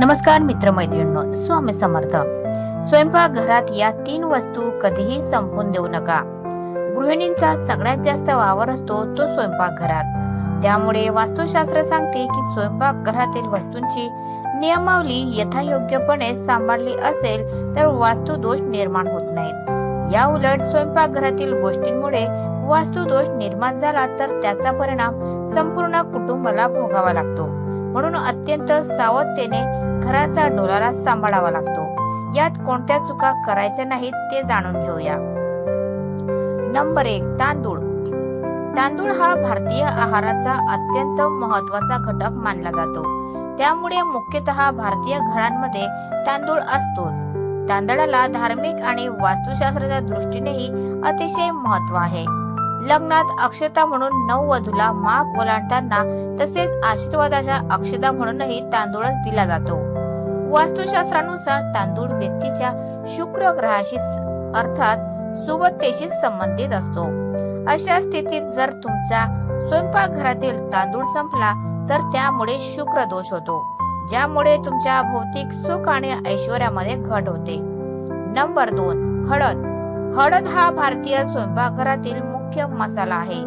नमस्कार मित्रमैत्रिणींनो स्वामी समर्थ. स्वयंपाक घरात या तीन वस्तू कधीही संपून देऊ नका. गृहिणींचा सगळ्यात जास्त वावर असतो तो स्वयंपाक घरात. त्यामुळे वास्तुशास्त्र सांगते की स्वयंपाक घरातील वस्तूंची नियमावली यथायोग्यपणे सांभाळली असेल तर वास्तू दोष निर्माण होत नाहीत. या उलट स्वयंपाक घरातील गोष्टींमुळे वास्तू दोष निर्माण झाला तर त्याचा परिणाम संपूर्ण कुटुंबाला भोगावा लागतो. म्हणून अत्यंत सावधतेने घराचा डोलारा सांभाळावा लागतो. यात कोणत्या चुका करायच्या नाहीत ते जाणून घेऊया. नंबर एक तांदूळ. तांदूळ हा भारतीय आहाराचा अत्यंत महत्त्वाचा घटक मानला जातो. त्यामुळे मुख्यतः भारतीय घरांमध्ये तांदूळ असतोच. तांदळाला धार्मिक आणि वास्तुशास्त्राच्या दृष्टीनेही अतिशय महत्त्व आहे. लग्नात अक्षता म्हणून नववधूला माप ओलांडताना तसेच आशीर्वादाच्या अक्षता म्हणूनही तांदूळच दिला जातो. वास्तुशास्त्रानुसार तांदूळ व्यक्तीच्या शुक्र ग्रहाशी अर्थात सुबत्तेशी संबंधित असतो. अशा स्थितीत जर तुमचा स्वयंपाकघरातील तांदूळ संपला तर त्यामुळे शुक्र दोष होतो ज्यामुळे तुमच्या भौतिक सुख आणि ऐश्वर्यामध्ये घट होते. नंबर दोन हळद. हळद हा भारतीय स्वयंपाकघरातील मुख्य मसाला आहे.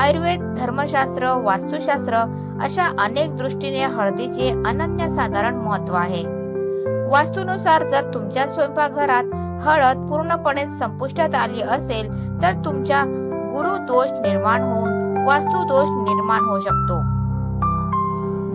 आयुर्वेद धर्मशास्त्र वास्तुशास्त्र अशा अनेक दृष्टीने हळदीचे अनन्य साधारण महत्त्व आहे. वास्तुनुसार जर तुमच्या स्वयंपाकघरात हळद पूर्णपणे संपुष्टात आली असेल तर तुमच्या गुरु दोष निर्माण होऊन वास्तु दोष निर्माण होऊ शकतो.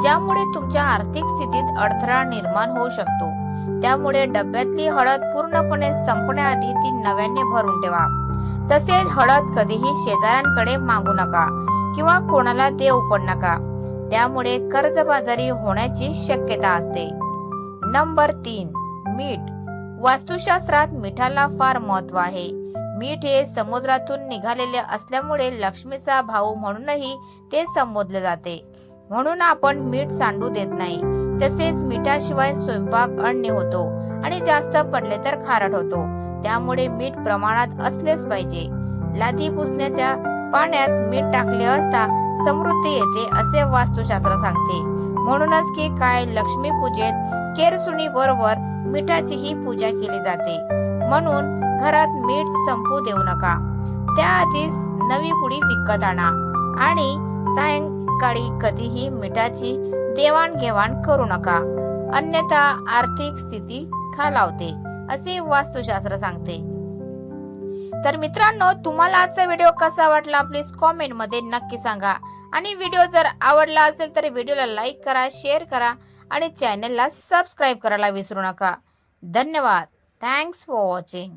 ज्यामुळे तुमच्या आर्थिक स्थितीत अडथळा निर्माण होऊ शकतो. त्यामुळे डब्यातली हळद पूर्णपणे संपण्याआधी ती नव्याने भरून ठेवा. तसेच हळद कधीही शेजाऱ्यांकडे मागू नका किंवा कोणाला देऊ पण नका. त्यामुळे कर्जबाजारी होण्याची शक्यता असते. नंबर तीन मीठ. वास्तुशास्त्रात मिठाला फार महत्त्व आहे. मीठ हे समुद्रातून निघालेले असल्यामुळे लक्ष्मीचा भाऊ म्हणूनही ते संबोधले जाते. म्हणून आपण मीठ सांडू देत नाही. तसेच मिठाशिवाय स्वयंपाक अण्य होतो आणि जास्त पडले तर खारट होतो. त्यामुळे मीठ प्रमाणात असलेच पाहिजे. लादी पुसण्याच्या पाण्यात मीठ टाकले असता समृद्धी येते असे वास्तुशास्त्र सांगते. म्हणूनच की काय लक्ष्मी पूजेत केरसुणी बरोबर मिठाचीही पूजा केली जाते. म्हणून घरात मीठ संपू देऊ नका. त्याआधीच नवी पुडी विकत आणा. आणि सायंकाळी कधीही मिठाची देवाणघेवाण करू नका. अन्यथा आर्थिक स्थिती खालावते असे वास्तुशास्त्र सांगते. तर मित्रांनो तुम्हाला आजचा व्हिडिओ कसा वाटला प्लीज कॉमेंटमध्ये नक्की सांगा. आणि व्हिडिओ जर आवडला असेल तर व्हिडिओला लाईक करा शेअर करा आणि चॅनलला सबस्क्राईब करायला विसरू नका. धन्यवाद. Thanks for watching.